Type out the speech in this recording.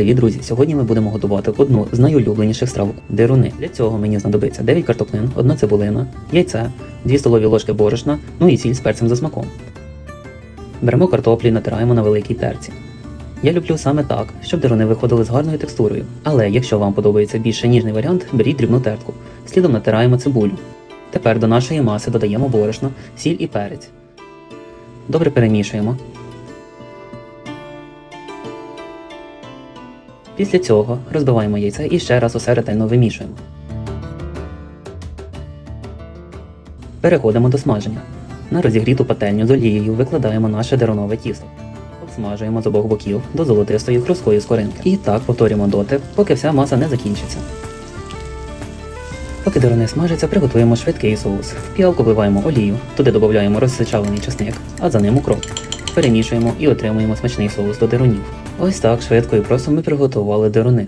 Привіт, друзі! Сьогодні ми будемо готувати одну з найулюбленіших страв деруни. Для цього мені знадобиться 9 картоплин, 1 цибулина, яйце, 2 столові ложки борошна, ну і сіль з перцем за смаком. Беремо картоплі і натираємо на великій терці. Я люблю саме так, щоб деруни виходили з гарною текстурою. Але якщо вам подобається більше ніжний варіант, беріть дрібну тертку. Слідом натираємо цибулю. Тепер до нашої маси додаємо борошно, сіль і перець. Добре перемішуємо. Після цього розбиваємо яйце і ще раз усе ретельно вимішуємо. Переходимо до смаження. На розігріту пательню з олією викладаємо наше дерунове тісто. Обсмажуємо з обох боків до золотистої хрусткої скоринки. І так повторюємо доти, поки вся маса не закінчиться. Поки деруни смажаться, приготуємо швидкий соус. В піалку вливаємо олію, туди додаємо розсичавлений чесник, а за ним укроп. Перемішуємо і отримуємо смачний соус до дерунів. Ось так швидко і просто ми приготували деруни.